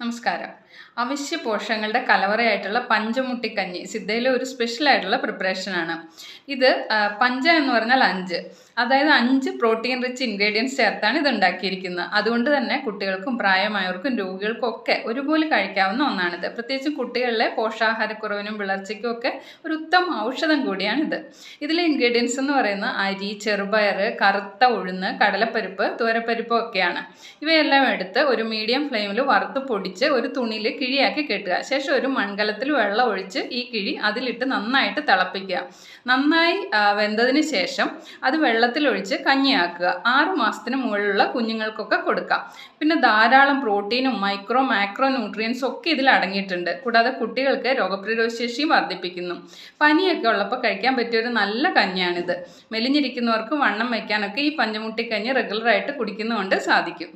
നമസ്കാരം. അവശ്യ പോഷകങ്ങളുടെ കലവറയായിട്ടുള്ള പഞ്ചമുട്ടിക്കഞ്ഞി സിദ്ധയിലെ ഒരു സ്പെഷ്യൽ ആയിട്ടുള്ള പ്രിപ്പറേഷനാണ്. ഇത് പഞ്ച എന്ന് പറഞ്ഞാൽ അഞ്ച്. അതായത് അഞ്ച് പ്രോട്ടീൻ റിച്ച് ഇൻഗ്രീഡിയൻസ് ചേർത്താണ് ഇത് ഉണ്ടാക്കിയിരിക്കുന്നത്. അതുകൊണ്ട് തന്നെ കുട്ടികൾക്കും പ്രായമായവർക്കും രോഗികൾക്കും ഒക്കെ ഒരുപോലെ കഴിക്കാവുന്ന ഒന്നാണിത്. പ്രത്യേകിച്ചും കുട്ടികളിലെ പോഷകാഹാരക്കുറവിനും വിളർച്ചയ്ക്കും ഒക്കെ ഒരു ഉത്തമ ഔഷധം കൂടിയാണിത് ഇതിലെ ഇൻഗ്രീഡിയൻസ് എന്ന് പറയുന്ന അരി ചെറുപയർ കറുത്ത ഉഴുന്ന് കടലപ്പരിപ്പ് തുവരപ്പരിപ്പ് ഒക്കെയാണ്. ഇവയെല്ലാം എടുത്ത് ഒരു മീഡിയം ഫ്ലെയിമിൽ വറുത്ത് പൊടിച്ച് ഒരു തുണിയിൽ കിഴിയാക്കി കെട്ടുക. ശേഷം ഒരു മൺകലത്തിൽ വെള്ളം ഒഴിച്ച് ഈ കിഴി അതിലിട്ട് നന്നായിട്ട് തിളപ്പിക്കുക. നന്നായി വെന്തതിന് ശേഷം അത് വെള്ളത്തിലൊഴിച്ച് കഞ്ഞിയാക്കുക. ആറു മാസത്തിന് മുകളിലുള്ള കുഞ്ഞുങ്ങൾക്കൊക്കെ കൊടുക്കാം. പിന്നെ ധാരാളം പ്രോട്ടീനും മൈക്രോ മാക്രോ ന്യൂട്രിയൻസും ഒക്കെ ഇതിൽ അടങ്ങിയിട്ടുണ്ട്. കൂടാതെ കുട്ടികൾക്ക് രോഗപ്രതിരോധശേഷിയും വർദ്ധിപ്പിക്കുന്നു. പനിയൊക്കെ ഉള്ളപ്പോൾ കഴിക്കാൻ പറ്റിയ ഒരു നല്ല കഞ്ഞിയാണിത്. മെലിഞ്ഞിരിക്കുന്നവർക്ക് വണ്ണം വയ്ക്കാനൊക്കെ ഈ പഞ്ചമുട്ടിക്കഞ്ഞി റെഗുലറായിട്ട് കുടിക്കുന്നതുകൊണ്ട് സാധിക്കും.